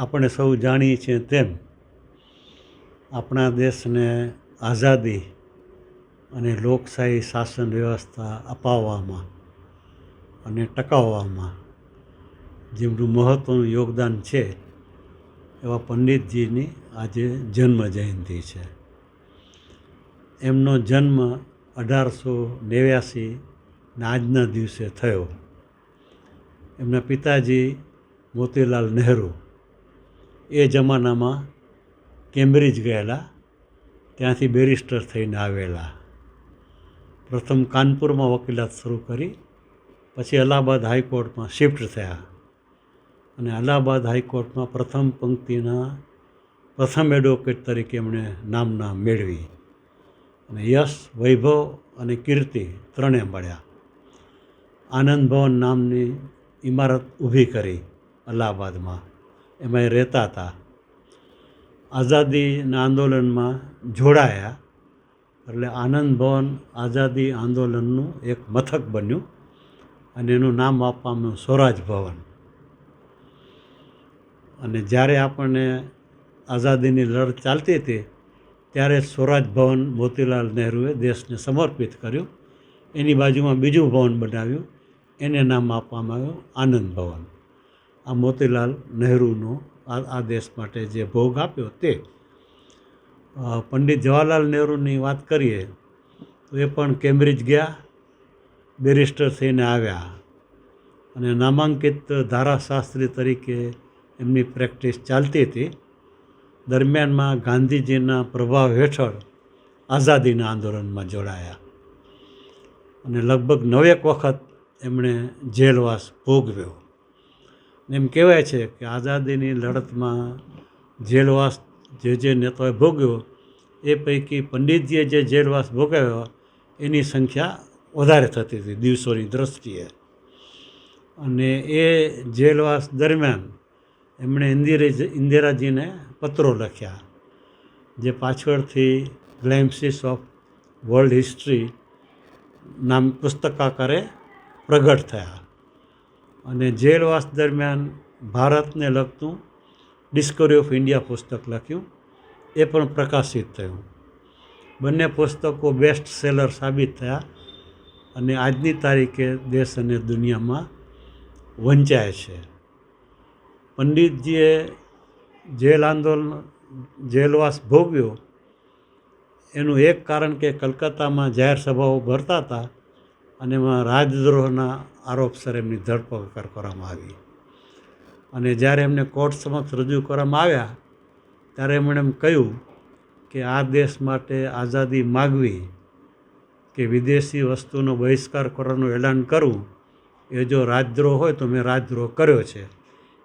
આપણે સૌ જાણીએ છીએ તેમ આપણા દેશને આઝાદી અને લોકશાહી શાસન વ્યવસ્થા અપાવવામાં અને ટકાવવામાં જેમનું મહત્ત્વનું યોગદાન છે એવા પંડિતજીની આજે જન્મ જયંતિ છે. એમનો જન્મ અઢારસો નેવ્યાસીના આજના દિવસે થયો. એમના પિતાજી મોતીલાલ નહેરુ એ જમાનામાં કેમ્બ્રિજ ગયેલા, ત્યાંથી બેરિસ્ટર થઈને આવેલા. પ્રથમ કાનપુરમાં વકીલાત શરૂ કરી, પછી અલ્હાબાદ હાઈકોર્ટમાં શિફ્ટ થયા. અને અલ્હાબાદ હાઈકોર્ટમાં પ્રથમ પંક્તિના પ્રથમ એડવોકેટ તરીકે એમણે નામના મેળવી. અને યશ, વૈભવ અને કીર્તિ ત્રણે મળ્યા. આનંદ ભવન નામની ઇમારત ઊભી કરી અલ્હાબાદમાં. એમાં રહેતા હતા. આઝાદીના આંદોલનમાં જોડાયા. એટલે આનંદ ભવન આઝાદી આંદોલનનું એક મથક બન્યું અને એનું નામ આપવામાં સ્વરાજ ભવન. અને જ્યારે આપણને આઝાદીની લડત ચાલતી હતી, ત્યારે સ્વરાજ ભવન મોતીલાલ નહેરુએ દેશને સમર્પિત કર્યું. એની બાજુમાં બીજું ભવન બનાવ્યું. એને નામ આપવામાં આવ્યું આનંદ ભવન. આ મોતીલાલ નહેરુનો આ દેશ માટે જે ભોગ આપ્યો તે. પંડિત જવાહરલાલ નહેરુની વાત કરીએ, તો એ પણ કેમ્બ્રિજ ગયા, બેરિસ્ટર થઈને આવ્યા અને નામાંકિત ધારાશાસ્ત્રી તરીકે એમની પ્રેક્ટિસ ચાલતી હતી. દરમિયાનમાં ગાંધીજીના પ્રભાવ હેઠળ આઝાદીના આંદોલનમાં જોડાયા અને લગભગ નવેક વખત એમણે જેલવાસ ભોગવ્યો. એમ કહેવાય છે કે આઝાદીની લડતમાં જેલવાસ જે જે નેતાઓએ ભોગવ્યો એ પૈકી પંડિતજીએ જે જેલવાસ ભોગવ્યો, એની સંખ્યા વધારે થતી હતી દિવસોની દ્રષ્ટિએ. અને એ જેલવાસ દરમિયાન એમણે ઇન્દિરા ઇન્દિરાજીને પત્રો લખ્યા, જે પાછળથી ગ્લેમ્સિસ ઓફ વર્લ્ડ હિસ્ટ્રી નામ પુસ્તકાકારે પ્રગટ થયા. અને જેલવાસ દરમિયાન ભારતને લગતું ડિસ્કવરી ઓફ ઇન્ડિયા પુસ્તક લખ્યું. એ પણ પ્રકાશિત થયું. બંને પુસ્તકો બેસ્ટ સેલર સાબિત થયા અને આજની તારીખે દેશ અને દુનિયામાં વંચાય છે. પંડિતજીએ જેલ આંદોલન જેલવાસ ભોગવ્યો. એનું એક કારણ કે કલકત્તામાં જાહેર સભાઓ ભરતા હતા. અને એમાં રાજદ્રોહના આરોપસર એમની ધરપકડ કરવામાં આવી. અને જ્યારે એમને કોર્ટ સમક્ષ રજૂ કરવામાં આવ્યા, ત્યારે એમણે એમ કહ્યું કે આ દેશ માટે આઝાદી માગવી કે વિદેશી વસ્તુનો બહિષ્કાર કરવાનું એલાન કરવું એ જો રાજદ્રોહ હોય તો મેં રાજદ્રોહ કર્યો છે.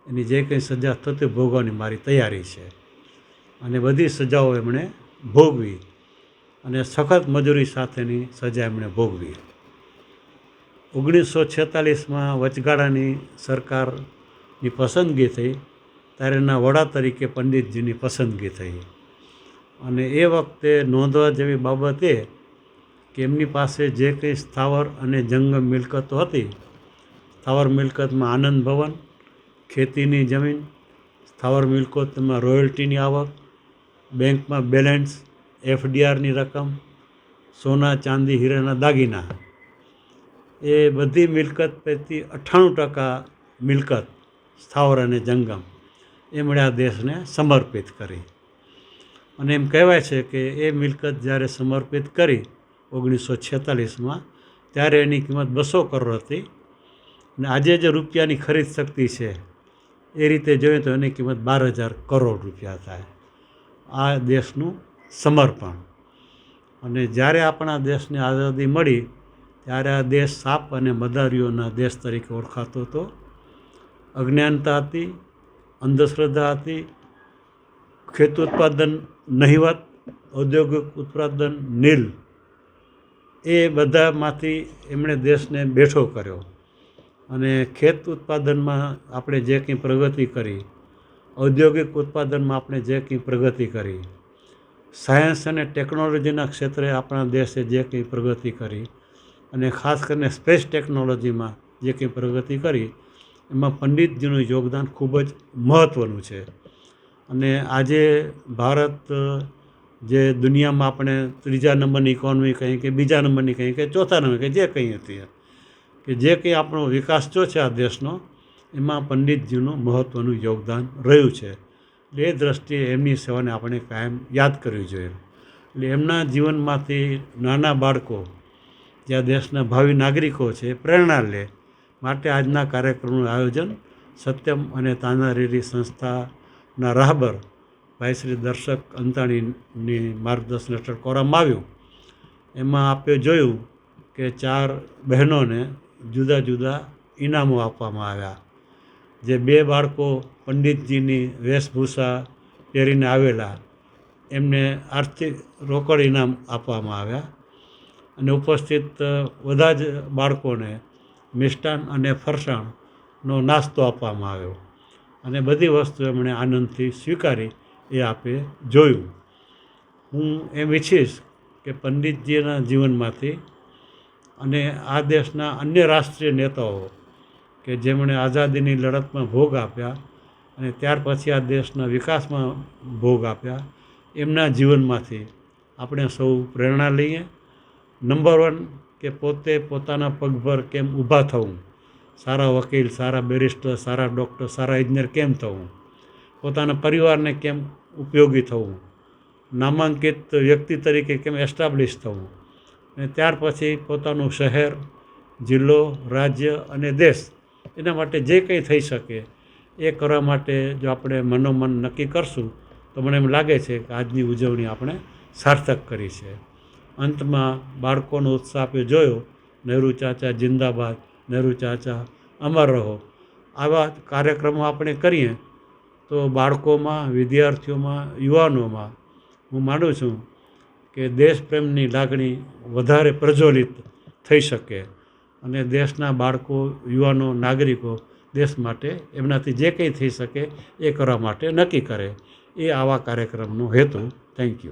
એની જે કંઈ સજા થતી ભોગવવાની મારી તૈયારી છે. અને બધી સજાઓ એમણે ભોગવી અને સખત મજૂરી સાથેની સજા એમણે ભોગવી. ઓગણીસો છેતાલીસમાં વચગાળાની સરકારની પસંદગી થઈ, ત્યારે એના વડા તરીકે પંડિતજીની પસંદગી થઈ. અને એ વખતે નોંધવા જેવી બાબત એ કે એમની પાસે જે કંઈ સ્થાવર અને જંગમ મિલકતો હતી, સ્થાવર મિલકતમાં આનંદ ભવન, ખેતીની જમીન, સ્થાવર મિલકતમાં રોયલ્ટીની આવક, બેંકમાં બેલેન્સ, એફડીઆરની રકમ, સોના ચાંદી હીરાના દાગીના એ બધી મિલકત પૈકી અઠ્ઠાણું ટકા મિલકત સ્થાવર અને જંગમ એમણે આ દેશને સમર્પિત કરી. અને એમ કહેવાય છે કે એ મિલકત જ્યારે સમર્પિત કરી ઓગણીસો છેતાલીસમાં, ત્યારે એની કિંમત બસો કરોડ હતી. અને આજે જે રૂપિયાની ખરીદ શક્તિ છે, એ રીતે જોઈએ તો એની કિંમત બાર હજાર કરોડ રૂપિયા થાય. આ દેશનું સમર્પણ. અને જ્યારે આપણા દેશને આઝાદી મળી ત્યારે આ દેશ સાપ અને મદારીઓના દેશ તરીકે ઓળખાતો હતો. અજ્ઞાનતા હતી, અંધશ્રદ્ધા હતી, ખેત ઉત્પાદન, નહિવત, ઔદ્યોગિક ઉત્પાદન, નીલ એ બધામાંથી એમણે દેશને બેઠો કર્યો. અને ખેત ઉત્પાદનમાં આપણે જે કંઈ પ્રગતિ કરી, ઔદ્યોગિક ઉત્પાદનમાં આપણે જે કંઈ પ્રગતિ કરી, સાયન્સ અને ટેકનોલોજીના ક્ષેત્રે આપણા દેશે જે કંઈ પ્રગતિ કરી અને ખાસ કરીને સ્પેસ ટેકનોલોજીમાં જે કંઈ પ્રગતિ કરી, એમાં પંડિતજીનું યોગદાન ખૂબ જ મહત્ત્વનું છે. અને આજે ભારત, જે દુનિયામાં આપણે ત્રીજા નંબરની ઇકોનોમી કહીએ કે બીજા નંબરની કહીએ કે ચોથા નંબર કે જે કંઈ હતી, કે જે કંઈ આપણો વિકાસ થયો છે આ દેશનો, એમાં પંડિતજીનું મહત્ત્વનું યોગદાન રહ્યું છે. એટલે એ દ્રષ્ટિએ એમની સેવાને આપણે કાયમ યાદ કરવી જોઈએ. એટલે એમના જીવનમાંથી નાના બાળકો જે દેશના ભાવિ નાગરિકો છે, પ્રેરણા લે માટે આજના કાર્યક્રમનું આયોજન સત્યમ અને તાનારીરી સંસ્થાના રાહબર ભાઈ શ્રી દર્શક અંતાણીની માર્ગદર્શન હેઠળ કરવામાં આવ્યું. એમાં આપણે જોયું કે ચાર બહેનોને જુદા જુદા ઇનામો આપવામાં આવ્યા, જે બે બાળકો પંડિતજીની વેશભૂષા પહેરીને આવેલા. એમને આર્થિક રોકડ ઇનામ આપવામાં આવ્યા. અને ઉપસ્થિત બધા જ બાળકોને મિષ્ટાન અને ફરસાણનો નાસ્તો આપવામાં આવ્યો. અને બધી વસ્તુ એમણે આનંદથી સ્વીકારી, એ આપે જોયું. હું એમ ઈચ્છીશ કે પંડિતજીના જીવનમાંથી અને આ દેશના અન્ય રાષ્ટ્રીય નેતાઓ કે જેમણે આઝાદીની લડતમાં ભોગ આપ્યા અને ત્યાર પછી આ દેશના વિકાસમાં ભોગ આપ્યા, એમના જીવનમાંથી આપણે સૌ પ્રેરણા લઈએ નંબર વન કે પોતે પોતાના પગભર કેમ ઊભા થવું? સારા વકીલ, સારા બેરિસ્ટર, સારા ડૉક્ટર, સારા ઇજનેર કેમ થવું? પોતાના પરિવારને કેમ ઉપયોગી થવું? નામાંકિત વ્યક્તિ તરીકે કેમ એસ્ટાબ્લિશ થવું? અને ત્યાર પછી પોતાનું શહેર, જિલ્લો, રાજ્ય અને દેશ એના માટે જે કંઈ થઈ શકે એ કરવા માટે જો આપણે મનોમન નક્કી કરશું તો મને એમ લાગે છે કે આજની ઉજવણી આપણે સાર્થક કરી છે. અંતમાં બાળકોનો ઉત્સાહ આપે જોયો, નહેરુ ચાચા, જિંદાબાદ, નહેરુ ચાચા, અમર રહો. આવા કાર્યક્રમો આપણે કરીએ તો બાળકોમાં, વિદ્યાર્થીઓમાં, યુવાનોમાં હું માનું છું કે દેશપ્રેમની લાગણી વધારે પ્રજ્વલિત થઈ શકે અને દેશના બાળકો, યુવાનો, નાગરિકો દેશ માટે એમનાથી જે કંઈ થઈ શકે એ કરવા માટે નક્કી કરે. એ આવા કાર્યક્રમનો હેતુ. Thank you